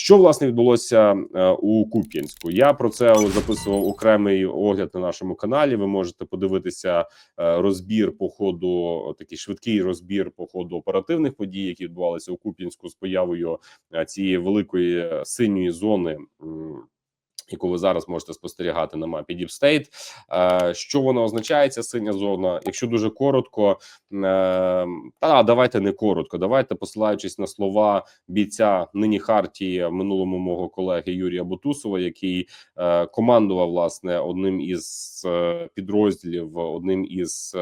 Що власне відбулося е, у Куп'янську? Я про це записував окремий огляд на нашому каналі. Ви можете подивитися е, розбір по ходу, такий швидкий розбір по ходу оперативних подій, які відбувалися у Куп'янську з появою е, цієї великої синьої зони. Яку ви зараз можете спостерігати на мапі Deep State. Е, Що вона означає? Ця синя зона? Якщо дуже коротко, е, та давайте не коротко. Давайте посилаючись на слова бійця нині Хартії, минулому мого колеги Юрія Бутусова, який е, командував власне одним із підрозділів, одним із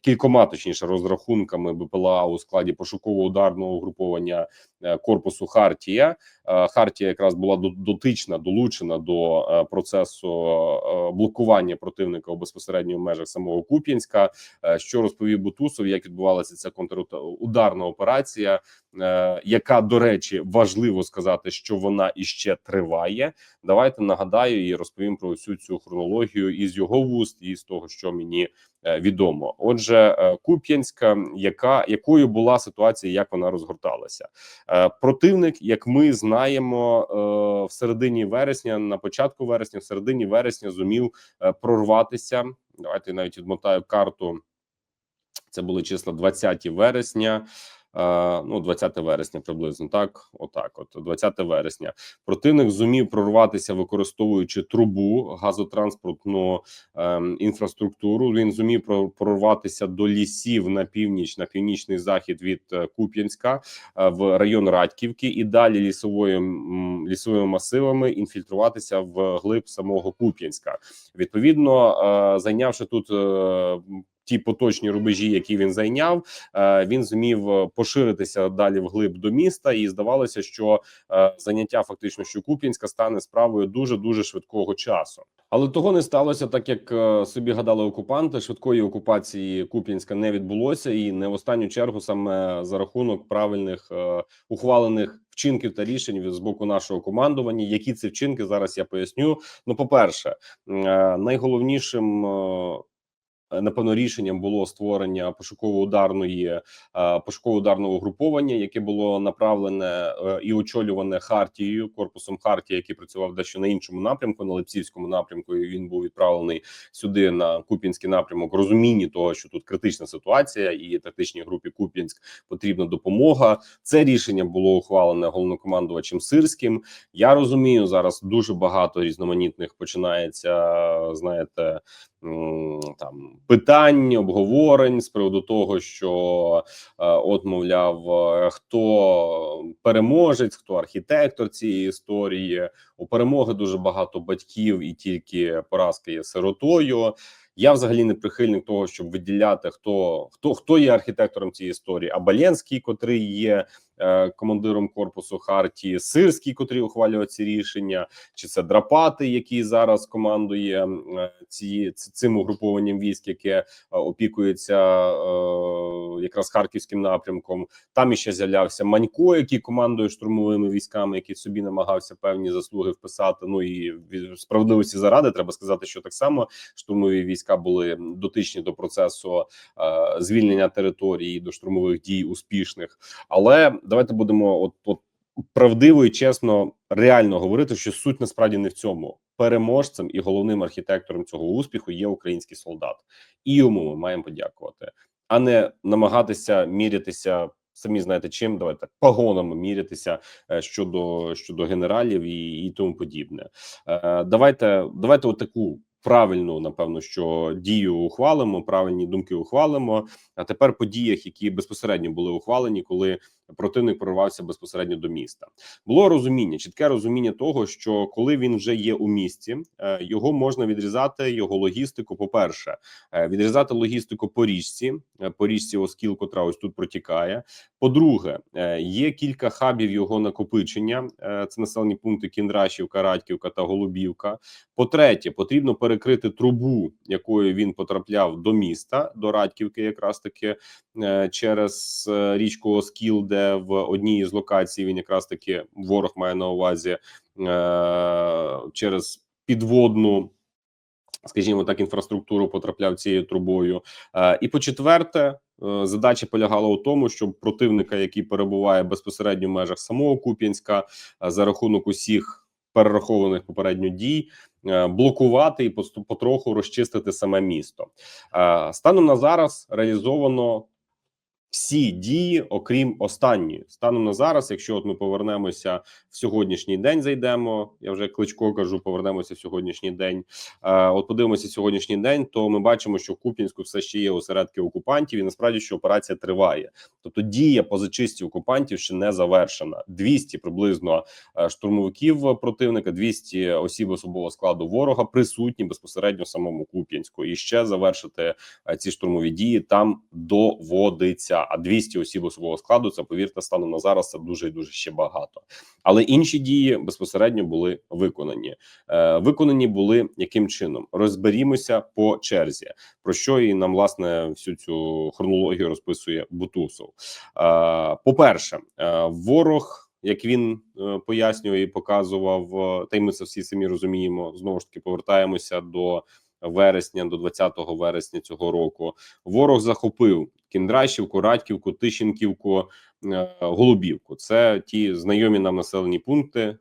кількома точніше розрахунками БПЛА у складі пошуково-ударного угруповання корпусу Хартія. Е, Хартія якраз була до- дотична, долучена до е, процесу е, блокування противника у безпосередньо в межах самого Куп'янська. Що розповів Бутусов, як відбувалася ця контрударна операція, яка до речі важливо сказати, що вона іще триває. Давайте нагадаю і розповім про всю цю хронологію із його вуст, і з того, що мені відомо. Отже, Куп'янська, яка якою була ситуація, як вона розгорталася? Противник, як ми знаємо, е, в середині вересня, на початку вересня, в середині вересня зумів е, прорватися. Давайте навіть відмотаю карту. Це були числа 20 вересня. Е, Ну, 20 вересня приблизно так. Отак, от 20 вересня. Противник зумів прорватися, використовуючи трубу газотранспортну ем, інфраструктуру. Він зумів про- прорватися до лісів на північ, на північний захід від е, Куп'янська е, в район Радьківки, і далі лісовою лісовими масивами інфільтруватися в глиб самого Куп'янська. Відповідно, зайнявши тут. Ті поточні рубежі, які він зайняв, е, він зумів е, поширитися далі вглиб до міста, і здавалося, що е, заняття фактично що Куп'янська стане справою дуже дуже швидкого часу. Але того не сталося, так як собі гадали окупанти. Швидкої окупації Куп'янська не відбулося, і не в останню чергу саме за рахунок правильних ухвалених вчинків та рішень з боку нашого командування. Які це вчинки зараз я поясню. Ну, по перше, найголовнішим. Е, Напевно, рішенням було створення пошуково-ударної е, пошуково-ударного угруповання, яке було направлене е, і очолюване Хартією, корпусом Хартії, який працював дещо на іншому напрямку, на Липцівському напрямку. І він був відправлений сюди на Куп'янський напрямок. в Розумінні того, що тут критична ситуація, і тактичній групі Куп'янськ потрібна допомога. Це рішення було ухвалене головнокомандувачем Сирським. Я розумію, зараз дуже багато різноманітних починається. Знаєте, там питань, обговорень з приводу того, що е, от мовляв, е, хто переможець, хто архітектор цієї історії. У перемоги дуже багато батьків, і тільки поразка є сиротою. Я взагалі не прихильник того, щоб виділяти хто хто хто є архітектором цієї історії. А Балєнський, котрий є командиром корпусу Хартії, Сирський, котрий ухвалює ці рішення, чи це Драпати, який зараз командує е, ці цим угрупованням військ, яке е, опікується е, якраз харківським напрямком. Там іще з'являвся Манько, який командує штурмовими військами, який собі намагався певні заслуги вписати. Ну і справедливості заради треба сказати, що так само штурмові війська були дотичні до процесу е, звільнення території до штурмових дій успішних. Але давайте будемо от, от правдиво і чесно, реально говорити, що суть насправді не в цьому. Переможцем і головним архітектором цього успіху є український солдат, і йому ми маємо подякувати, а не намагатися мірятися. Самі знаєте чим давайте погонами мірятися е, щодо щодо генералів і, і тому подібне. Е, Давайте давайте отаку правильну, напевно, що дію ухвалимо, правильні думки ухвалимо. А тепер по діях, які безпосередньо були ухвалені, коли противник прорвався безпосередньо до міста. Було розуміння, чітке розуміння того, що коли він вже є у місті, е, його можна відрізати його логістику. По перше, відрізати логістику по річці, е, по річці Оскіл, котра ось тут протікає. По-друге, е, є кілька хабів його накопичення. Е, Це населені пункти Кіндрашівка, Радьківка та Голубівка. По-третє, потрібно перекрити трубу, якою він потрапляв до міста, до Радьківки, якраз таки е, через е, річку Оскіл, де в одній із локацій він якраз таки ворог має на увазі е, через підводну. Скажімо так, інфраструктуру потрапляв цією трубою. І по четверте, Задача полягала у тому, щоб противника, який перебуває безпосередньо в межах самого Куп'янська, за рахунок усіх перерахованих попередньо дій, блокувати і потроху розчистити саме місто. Е, Станом на зараз реалізовано всі дії, окрім останньої. Станом на зараз, якщо от ми повернемося в сьогоднішній день, зайдемо. Я вже кличко кажу, повернемося в сьогоднішній день. Е, от подивимося сьогоднішній день, то ми бачимо, що в Куп'янську все ще є осередки окупантів, і насправді що операція триває. Тобто дія по зачисті окупантів ще не завершена. 200 приблизно е, штурмовиків противника, 200 осіб особового складу ворога присутні безпосередньо в самому Куп'янську. І ще завершити е, ці штурмові дії там доводиться. А 200 осіб особового складу це повірте, станом на зараз це дуже і дуже ще багато. Але інші дії безпосередньо були виконані. Е, виконані були яким чином? Розберімося по черзі, про що і нам власне всю цю хронологію розписує Бутусов. Е, по-перше, е, ворог. Як він е, пояснює і показував, е, та й ми це всі самі розуміємо. Знову ж таки, повертаємося до вересня, до 20 вересня цього року. Ворог захопив Кіндрашівку, Радьківку, Тищенківку, е, Голубівку. Це ті знайомі нам населені пункти: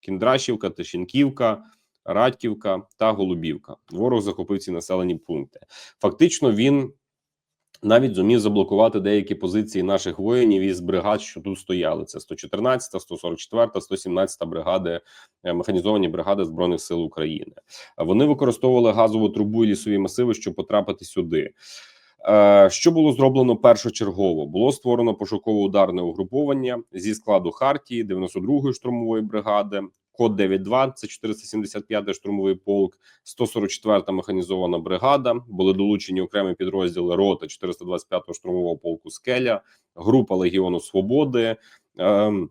Кіндрашівка, Тищенківка, Радьківка та Голубівка. Ворог захопив ці населені пункти. Фактично, він навіть зумів заблокувати деякі позиції наших воїнів із бригад, що тут стояли. Це 114, 144, 117 бригади, е, механізовані бригади збройних сил України. Вони використовували газову трубу і лісові масиви, щоб потрапити сюди. Е, Що було зроблено першочергово? Було створено пошуково-ударне угруповання зі складу Хартії 92-ї штурмової бригади, код 92 – це 475-й штурмовий полк, 144-та механізована бригада. Були долучені окремі підрозділи роти 425-го штурмового полку Скеля, група Легіону Свободи. ем,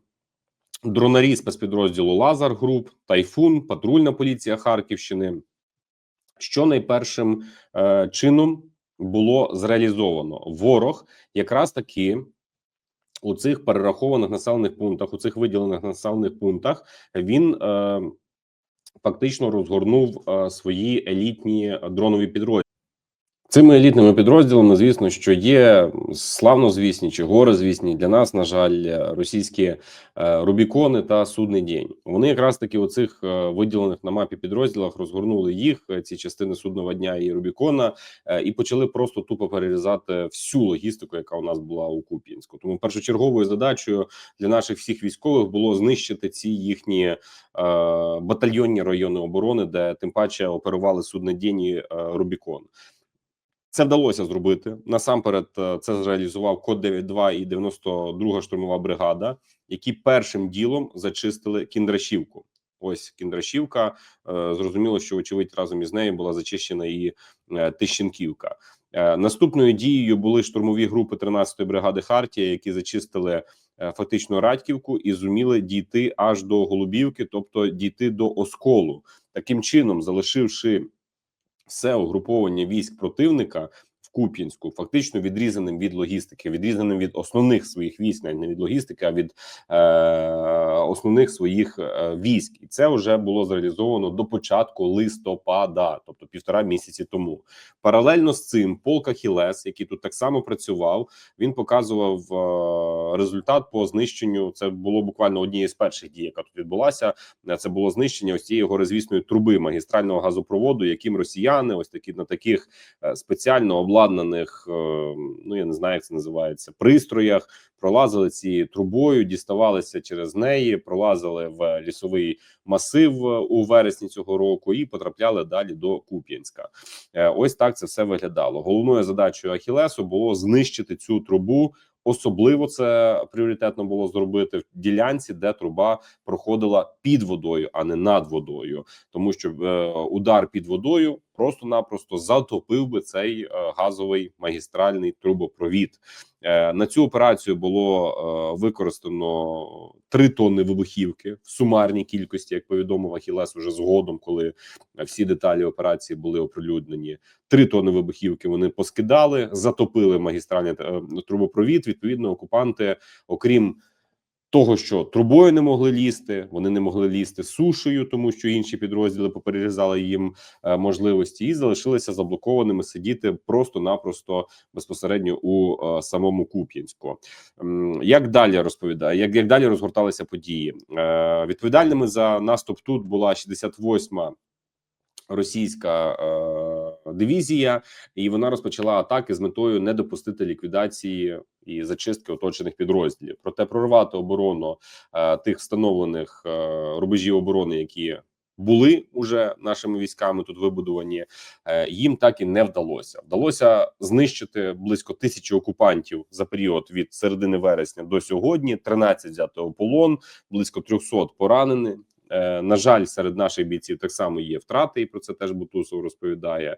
Дронарі спецпідрозділу Лазар Груп, Тайфун, патрульна поліція Харківщини. Що найпершим е, чином було зреалізовано? Ворог якраз таки у цих перерахованих населених пунктах, у цих виділених населених пунктах, він е, фактично розгорнув е, свої елітні дронові підрозділи. Цими елітними підрозділами, звісно, що є славнозвісні чи горизвісні для нас, на жаль, російські е, Рубікони та Судний день. Вони якраз таки у цих е, виділених на мапі підрозділах розгорнули їх е, ці частини судного дня і Рубікона, і почали просто тупо перерізати всю логістику, яка у нас була у Куп'янську. Тому першочерговою задачею для наших всіх військових було знищити ці їхні батальйонні райони оборони, де тим паче оперували суднодійні е, Рубікон. Це вдалося зробити. Насамперед, е, це зреалізував код 92 і 92 штурмова бригада, які першим ділом зачистили Кіндрашівку. Ось Кіндрашівка. Е, Зрозуміло, що очевидь разом із нею була зачищена і е, Тищенківка. Наступною дією були штурмові групи 13-ї бригади Хартія, які зачистили фактично Радьківку і зуміли дійти аж до Голубівки, тобто дійти до Осколу. Таким чином, залишивши все угруповання військ противника Куп'янську, фактично відрізаним від логістики, відрізаним від основних своїх військ, навіть не від логістики, а від е, основних своїх е, військ, і це вже було зреалізовано до початку листопада, тобто півтора місяці тому. Паралельно з цим полк Ахілес, який тут так само працював, він показував е, результат по знищенню. Це було буквально однією з перших дій, яка тут відбулася. Це було знищення ось цієї горизвісної труби магістрального газопроводу, яким росіяни, ось такі на таких е, спеціально обладнаних, е, ну я не знаю, як це називається, пристроях. Пролазили цією трубою, діставалися через неї, пролазили в лісовий масив е, у вересні цього року і потрапляли далі до Куп'янська. Е, Ось так це все виглядало. Головною задачею Ахілесу було знищити цю трубу. Особливо це пріоритетно було зробити в ділянці, де труба проходила під водою, а не над водою, тому що е, удар під водою просто-напросто затопив би цей е, газовий магістральний трубопровід. Е, на цю операцію було е, використано 3 тонни вибухівки в сумарній кількості, як повідомив Ахілес уже згодом, коли всі деталі операції були оприлюднені. 3 тонни вибухівки вони поскидали, затопили магістральний трубопровід. Відповідно, окупанти, окрім того, що трубою не могли лізти, вони не могли лізти сушею, тому що інші підрозділи поперерізали їм е, можливості, і залишилися заблокованими сидіти просто-напросто безпосередньо у е, самому Куп'янську. Як далі розповідає, як, як далі розгорталися події? Е, Відповідальними за наступ тут була 68-ма російська дивізія, і вона розпочала атаки з метою не допустити ліквідації і зачистки оточених підрозділів. Проте прорвати оборону е, тих встановлених е, рубежів оборони, які були уже нашими військами тут вибудовані, е, їм так і не вдалося. Вдалося знищити близько тисячі окупантів за період від середини вересня до сьогодні. 13 взято полон, близько 300 поранені. Е, на жаль, серед наших бійців так само є втрати, і про це теж Бутусов розповідає.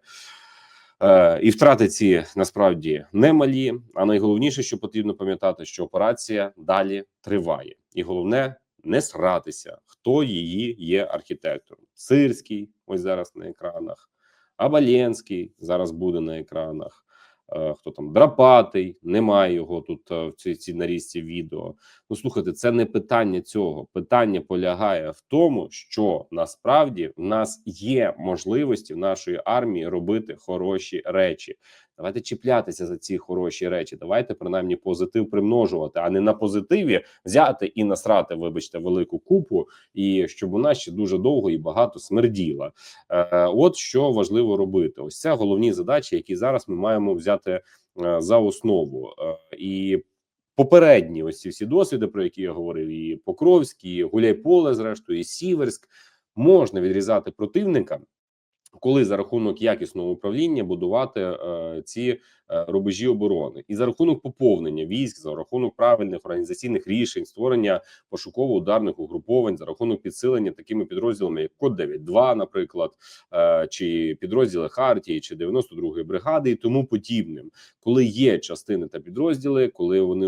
Е, і втрати ці насправді немалі. А найголовніше, що потрібно пам'ятати, що операція далі триває, і головне не сратися, хто її є архітектором. Сирський, ось зараз на екранах, Абаленський зараз буде на екранах. Е, Хто там драпатий, немає його тут е, в цій, цій нарізці відео. Ну слухайте, це не питання цього. Питання полягає в тому, що насправді в нас є можливості в нашої армії робити хороші речі. Давайте чіплятися за ці хороші речі. Давайте принаймні позитив примножувати, а не на позитиві взяти і насрати, вибачте, велику купу, і щоб вона ще дуже довго і багато смерділа. Е, От що важливо робити. Ось це головні задачі, які зараз ми маємо взяти е, за основу. Е, І попередні ось ці всі досвіди, про які я говорив, і Покровський, і Гуляйполе, зрештою, і Сіверськ, можна відрізати противника. Коли за рахунок якісного управління будувати е, ці е, рубежі оборони, і за рахунок поповнення військ, за рахунок правильних організаційних рішень, створення пошуково-ударних угруповань, за рахунок підсилення такими підрозділами, як Код 9.2, наприклад, е, чи підрозділи Хартії, чи 92-ї бригади, і тому подібним, коли є частини та підрозділи, коли вони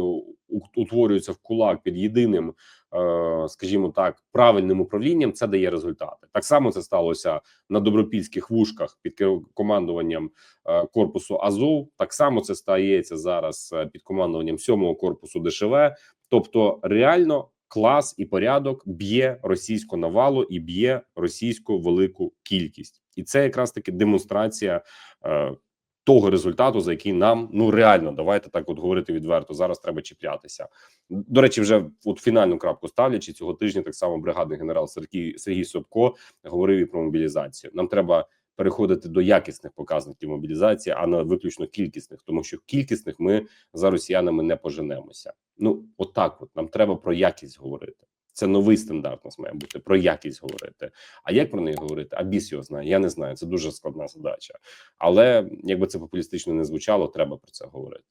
утворюються в кулак під єдиним, скажімо так, правильним управлінням, це дає результати. Так само це сталося на добропільських вушках під командуванням е, корпусу Азов. Так само це стається зараз е, під командуванням 7-го корпусу ДШВ. Тобто, реально клас і порядок б'є російську навалу і б'є російську велику кількість, і це якраз таки демонстрація. Того результату, за який нам ну реально давайте так от говорити відверто. Зараз треба чіплятися. До речі, вже от фінальну крапку ставлячи цього тижня. Так само бригадний генерал Сергій Сергій Собко говорив і про мобілізацію. Нам треба переходити до якісних показників мобілізації, а не виключно кількісних, тому що кількісних ми за росіянами не поженемося. Ну отак, от нам треба про якість говорити. Це новий стандарт у нас має бути про якість говорити. А як про неї говорити? А біс його знає. Я не знаю. Це дуже складна задача. Але якби це популістично не звучало, треба про це говорити.